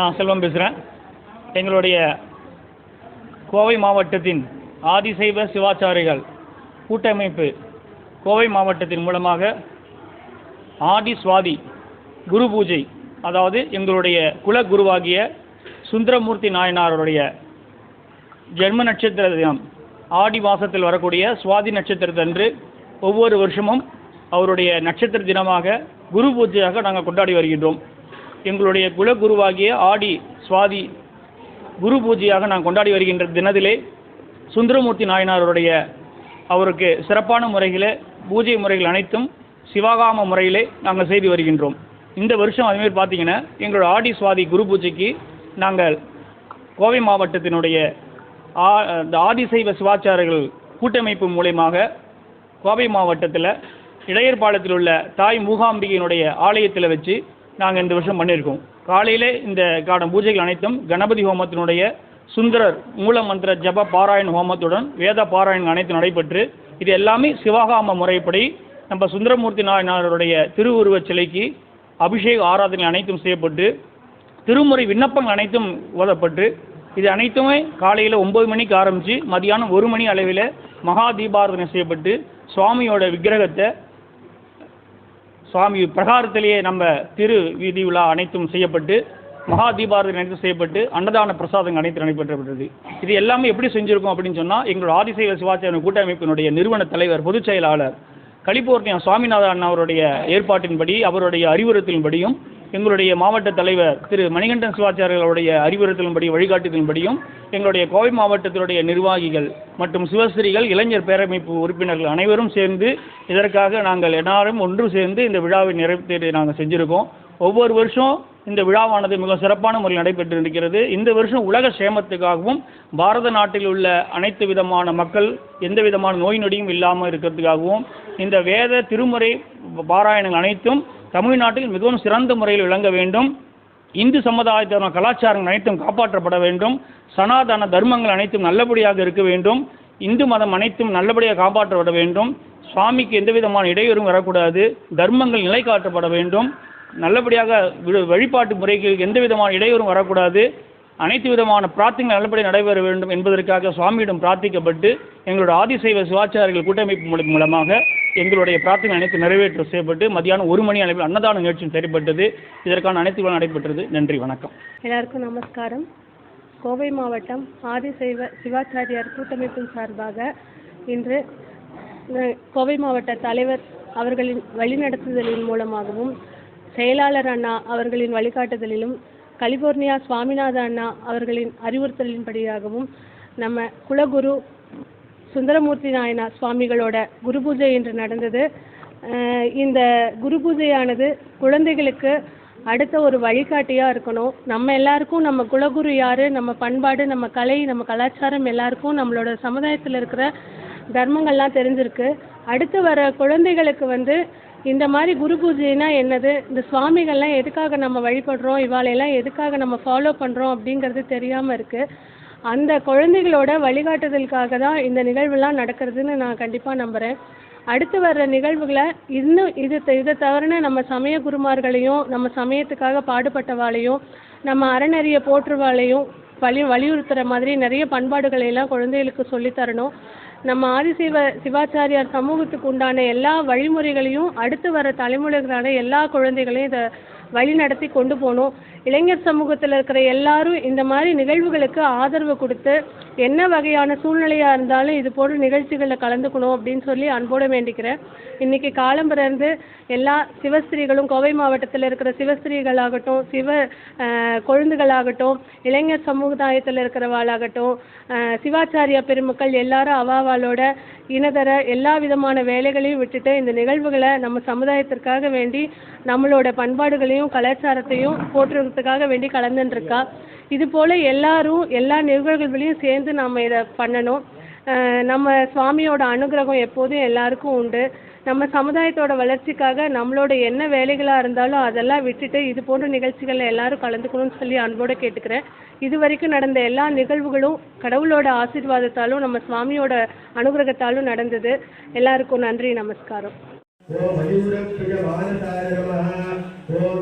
நான் செல்வம் பேசுகிறேன் எங்களுடைய கோவை மாவட்டத்தின் ஆதிசைவ சிவாச்சாரிகள் கூட்டமைப்பு கோவை மாவட்டத்தின் மூலமாக ஆதி சுவாதி குரு பூஜை அதாவது எங்களுடைய குல குருவாகிய சுந்தரமூர்த்தி நாயனாருடைய ஜென்ம நட்சத்திர தினம் ஆடி மாதத்தில் வரக்கூடிய சுவாதி நட்சத்திரத்தன்று ஒவ்வொரு வருஷமும் அவருடைய நட்சத்திர தினமாக குரு பூஜையாக நாங்கள் கொண்டாடி வருகின்றோம். எங்களுடைய குலகுருவாகிய ஆடி சுவாதி குரு பூஜையாக நான் கொண்டாடி வருகின்ற தினத்திலே சுந்தரமூர்த்தி நாயனாருடைய அவருக்கு சிறப்பான முறையில் பூஜை முறைகள் அனைத்தும் சிவகாம முறையிலே நாங்கள் செய்து வருகின்றோம். இந்த வருஷம் அதுமாரி பார்த்தீங்கன்னா எங்களோட ஆடி சுவாதி குரு பூஜைக்கு நாங்கள் கோவை மாவட்டத்தினுடைய ஆ- ஆதிசைவ சிவாச்சாரர்கள் கூட்டமைப்பு மூலயமாக கோவை மாவட்டத்தில் இடையர்பாளையத்தில் உள்ள தாய் மூகாம்பிகையினுடைய ஆலயத்தில் வச்சு நாங்கள் இந்த வருஷம் பண்ணியிருக்கோம் காலையில் இந்த காடம் பூஜைகள் அனைத்தும் கணபதி ஹோமத்தினுடைய சுந்தரர் மூலமந்திர ஜப பாராயண ஹோமத்துடன் வேத பாராயணம் அனைத்தும் நடைபெற்று இது எல்லாமே சிவகாம முறைப்படி நம்ம சுந்தரமூர்த்தி நாயனாருடைய திருவுருவச் சிலைக்கு அபிஷேக ஆராதனை அனைத்தும் செய்யப்பட்டு திருமுறை விண்ணப்பங்கள் அனைத்தும் ஓதப்பட்டு இது அனைத்துமே காலையில் ஒம்பது மணிக்கு ஆரம்பித்து மதியானம் ஒரு மணி அளவில் மகா தீபாராதனை செய்யப்பட்டு சுவாமியோட விக்கிரகத்தை சுவாமி பிரகாரத்திலேயே நம்ம திரு வீதி விழா அனைத்தும் செய்யப்பட்டு மகா தீபாரதி அனைத்தும் செய்யப்பட்டு அன்னதான பிரசாதங்கள் அனைத்தும் நடைபெற்றப்பட்டது. இது எல்லாமே எப்படி செஞ்சுருக்கோம் அப்படின்னு சொன்னால் எங்களோட ஆதிசைவ சிவாச்சாரிய கூட்டமைப்பினுடைய நிறுவன தலைவர் பொதுச் செயலாளர் கலிபோர்னியா சுவாமிநாதன் அண்ணா அவருடைய ஏற்பாட்டின்படி அவருடைய அறிவுறுத்தலின்படியும் எங்களுடைய மாவட்ட தலைவர் திரு மணிகண்டன் சிவாச்சாரியர்களுடைய அறிவுறுத்தலின்படி வழிகாட்டுதலின்படியும் எங்களுடைய கோவை மாவட்டத்தினுடைய நிர்வாகிகள் மற்றும் சிவஸ்திரிகள் இளைஞர் பேரமைப்பு உறுப்பினர்கள் அனைவரும் சேர்ந்து இதற்காக நாங்கள் எல்லாரும் ஒன்று சேர்ந்து இந்த விழாவை நிறைவேற்றி நாங்கள் செஞ்சுருக்கோம். ஒவ்வொரு வருஷம் இந்த விழாவானது மிக சிறப்பான முறையில் நடைபெற்று இருக்கிறது இந்த வருஷம் உலக சேமத்துக்காகவும் பாரத நாட்டில் உள்ள அனைத்து விதமான மக்கள் எந்த விதமான நோய் நொடியும் இல்லாமல் இருக்கிறதுக்காகவும் இந்த வேத திருமுறை பாராயணங்கள் அனைத்தும் தமிழ்நாட்டில் மிகவும் சிறந்த முறையில் விளங்க வேண்டும். இந்து சமுதாயத்தின கலாச்சாரங்கள் அனைத்தும் காப்பாற்றப்பட வேண்டும். சனாதன தர்மங்கள் அனைத்தும் நல்லபடியாக இருக்க வேண்டும். இந்து மதம் அனைத்தும் நல்லபடியாக காப்பாற்றப்பட வேண்டும். சுவாமிக்கு எந்த விதமான இடையூறும் வரக்கூடாது. தர்மங்கள் நிலை காட்டப்பட வேண்டும். நல்லபடியாக வழிபாட்டு முறைக்கு எந்த விதமான இடையூறும் வரக்கூடாது. அனைத்து விதமான பிரார்த்தனை நல்லபடி நடைபெற வேண்டும் என்பதற்காக சுவாமியிடம் பிரார்த்திக்கப்பட்டு எங்களோட ஆதிசைவ சிவாச்சாரிகள் கூட்டமைப்பு மூலமாக எங்களுடைய பிரார்த்தனை அனைத்து நிறைவேற்ற செய்யப்பட்டு மதியானம் ஒரு மணி அளவில் அன்னதான நிகழ்ச்சியும் செயல்பட்டது இதற்கான அனைத்து விழா நடைபெற்றது. நன்றி வணக்கம். எல்லாருக்கும் நமஸ்காரம். கோவை மாவட்டம் ஆதிசைவ சிவாச்சாரியார் கூட்டமைப்பின் சார்பாக இன்று கோவை மாவட்ட தலைவர் அவர்களின் வழிநடத்துதலின் மூலமாகவும் செயலாளர் அண்ணா அவர்களின் வழிகாட்டுதலிலும் கலிபோர்னியா சுவாமிநாத அண்ணா அவர்களின் அறிவுறுத்தலின்படியாகவும் நம்ம குலகுரு சுந்தரமூர்த்தி நாயனா சுவாமிகளோட குரு பூஜை இன்று நடந்தது. இந்த குரு பூஜையானது குழந்தைகளுக்கு அடுத்த ஒரு வழிகாட்டியாக இருக்கணும். நம்ம எல்லாருக்கும் நம்ம குலகுரு யார் நம்ம பண்பாடு நம்ம கலை நம்ம கலாச்சாரம் எல்லாருக்கும் நம்மளோட சமுதாயத்தில் இருக்கிற தர்மங்கள்லாம் தெரிஞ்சிருக்கு. அடுத்து வர குழந்தைகளுக்கு வந்து இந்த மாதிரி குரு பூஜைனா என்னது? இந்த சுவாமிகள்லாம் எதுக்காக நம்ம வழிபடுறோம்? இவாளையெல்லாம் எதுக்காக நம்ம ஃபாலோ பண்ணுறோம் அப்படிங்கிறது தெரியாமல் இருக்குது அந்த குழந்தைகளோட வழிகாட்டுதலுக்காக தான் இந்த நிகழ்வுலாம் நடக்கிறதுன்னு நான் கண்டிப்பாக நம்புகிறேன் அடுத்து வர்ற நிகழ்வுகளை இன்னும் இது த- இதை தவிர நம்ம சமய குருமார்களையும் நம்ம சமயத்துக்காக பாடுபட்டவாளையும் நம்ம அறநெறிய போற்றுவாளையும் வலி வலியுறுத்துகிற மாதிரி நிறைய பண்பாடுகளை எல்லாம் குழந்தைகளுக்கு சொல்லித் தரணும். நம்ம ஆதிசிவ சிவாச்சாரியார் சமூகத்துக்கு உண்டான எல்லா வழிமுறைகளையும் அடுத்து வர தலைமுறைகளான எல்லா குழந்தைகளையும் இதை வழி நடத்தி கொண்டு போகணும். இளைஞர் சமூகத்தில் இருக்கிற எல்லாரும் இந்த மாதிரி நிகழ்வுகளுக்கு ஆதரவு கொடுத்து என்ன வகையான சூழ்நிலையாக இருந்தாலும் இது போன்ற நிகழ்ச்சிகளில் கலந்துக்கணும் அப்படின்னு சொல்லி அன்போடு வேண்டிக்கிறேன். இன்னைக்கு காலம் பிறந்து எல்லா சிவஸ்திரீகளும் கோவை மாவட்டத்தில் இருக்கிற சிவஸ்திரீகளாகட்டும் சிவ கொழுந்துகளாகட்டும் இளைஞர் சமுதாயத்தில் இருக்கிறவாளாகட்டும் சிவாச்சாரியா பெருமக்கள் எல்லாரும் அவாவாளோட இனதர எல்லா விதமான வேலைகளையும் விட்டுட்டு இந்த நிகழ்வுகளை நம்ம சமுதாயத்திற்காக வேண்டி நம்மளோட பண்பாடுகளையும் கலாச்சாரத்தையும் போற்றுவதற்காக வேண்டி கலந்துருக்கா இது போல் எல்லாரும் எல்லா நிகழ்வுகளையும் சேர்ந்து நம்ம இதை பண்ணணும். நம்ம சுவாமியோட அனுகிரகம் எப்போதும் எல்லாருக்கும் உண்டு. நம்ம சமுதாயத்தோட வளர்ச்சிக்காக நம்மளோட என்ன வேலைகளாக இருந்தாலும் அதெல்லாம் விட்டுட்டு இது போன்ற நிகழ்ச்சிகளில் எல்லாரும் கலந்துக்கணும்னு சொல்லி அன்போடு கேட்டுக்கிறேன். இது வரைக்கும் நடந்த எல்லா நிகழ்வுகளும் கடவுளோட ஆசீர்வாதத்தாலும் நம்ம சுவாமியோட அனுகிரகத்தாலும் நடந்தது. எல்லாருக்கும் நன்றி நமஸ்காரம். ఓం మయూరప్రియ బాలతార నమ. ఓం